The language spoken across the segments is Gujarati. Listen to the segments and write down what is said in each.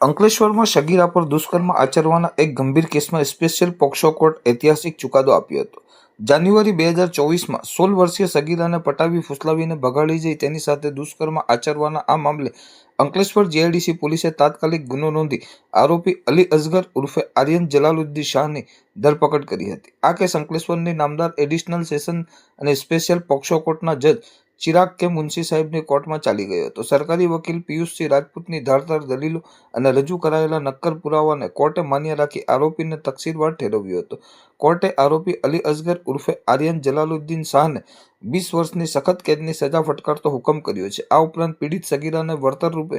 અંકલેશ્વરમાં સગીરા પર દુષ્કર્મ આચરવાના એક ગંભીર કેસમાં સ્પેશિયલ પોક્સો કોર્ટ ઐતિહાસિક ચુકાદો આપ્યો હતો. જાન્યુઆરી બે હજાર ચોવીસમાં સોળ વર્ષીય સગીરાને પટાવી ફૂસલાવીને ભગાડી જઈ તેની સાથે દુષ્કર્મ આચરવાના આ મામલે અંકલેશ્વર જીઆઈડીસી પોલીસે તાત્કાલિક ગુનો નોંધી આરોપી અલી અઝગર ઉર્ફે આર્યન જલાલુદ્દીન શાહની ધરપકડ કરી હતી. આ કેસ અંકલેશ્વરની નામદાર એડિશનલ સેશન અને સ્પેશિયલ પોક્સો કોર્ટના જજ ચિરાગ કે મુનશી સાહેબની કોર્ટમાં ચાલી ગયો હતો. સરકારી વકીલ પિયુષસિંહ રાજપૂતની ધારદાર દલીલો અને રજૂ કરાયેલા નક્કર પુરાવાને કોર્ટે માન્ય રાખી આરોપીને તકસીરવાર ઠેરવ્યો હતો. કોર્ટે આરોપી અલી અસગર ઉર્ફે આર્યન જલાલુદ્દીન શાહને વીસ વર્ષની સખત કેદની સજા ફટકારતો હુકમ કર્યો છે. આ ઉપરાંત પીડિત સગીરાને વળતર રૂપે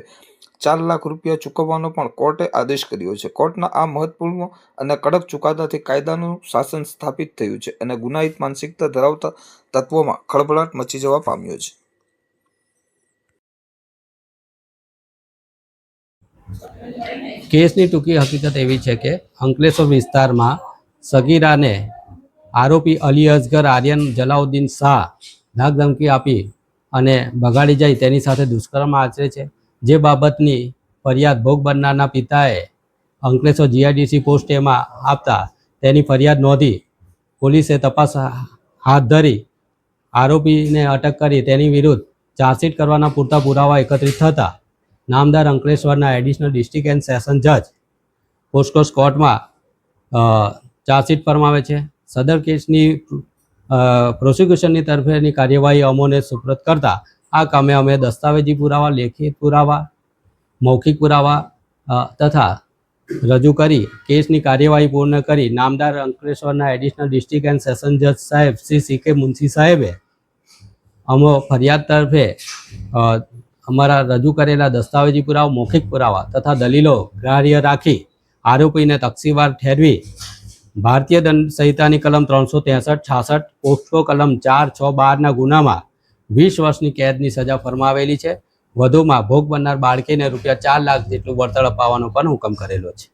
ચાર લાખ રૂપિયા ચૂકવવાનો પણ કોર્ટે આદેશ કર્યો છે. કોર્ટના આ મહત્વપૂર્ણ અને કડક ચુકાદાથી કાયદાનું શાસન સ્થાપિત થયું છે અને ગુનાહિત માનસિકતા ધરાવતા તત્વોમાં ખળભળાટ મચી જવા પામ્યો છે. કેસની ટૂંકી હકીકત એવી છે કે અંકલેશ્વર વિસ્તારમાં સગીરાને આરોપી અલી અસગર આર્યન જલાઉદ્દીન શાહ ધાકધમકી આપી અને બગાડી જાય તેની સાથે દુષ્કર્મ આચરે છે. જે બાબતની ફરિયાદ ભોગ બનનારના પિતાએ અંકલેશ્વર જીઆઈડીસી પોસ્ટ એમાં આપતા તેની ફરિયાદ નોંધી પોલીસે તપાસ હાથ ધરી આરોપીને અટક કરી તેની વિરુદ્ધ ચાર્જશીટ કરવાના પૂરતા પુરાવા એકત્રિત થતા નામદાર અંકલેશ્વરના એડિશનલ ડિસ્ટ્રિક્ટ એન્ડ સેશન જજ પોસ્ટકોસ કોર્ટમાં ચાર્જશીટ ફરમાવે છે. સદર કેસની પ્રોસિક્યુશનની તરફેની કાર્યવાહી અમોને સુપ્રત કરતા આ કામે અમે દસ્તાવેજી પુરાવા, લેખિત પુરાવા, મૌખિક પુરાવા તથા રજૂ કરી કેસની કાર્યવાહી પૂર્ણ કરી નામદાર અંકલેશ્વરના એડિશનલ ડિસ્ટ્રિક્ટ એન્ડ સેશન જજ સાહેબ શ્રી સી કે મુનશી સાહેબે અમો ફરિયાદ તરફે અમારા રજૂ કરેલા દસ્તાવેજી પુરાવા, મૌખિક પુરાવા તથા દલીલો ગ્રાહ્ય રાખી આરોપીને તકસીવાર ઠેરવી ભારતીય દંડ સંહિતાની કલમ ત્રણસો ત્રેસઠ, છાસઠ પોસ્ટો કલમ ચાર, છ, બારના ગુનામાં વીસ વર્ષની કેદની સજા ફરમાવેલી છે. વધુમાં ભોગ બનનાર બાળકીને રૂપિયા ચાર લાખ જેટલું વળતર અપાવવાનો પણ હુકમ કરેલો છે.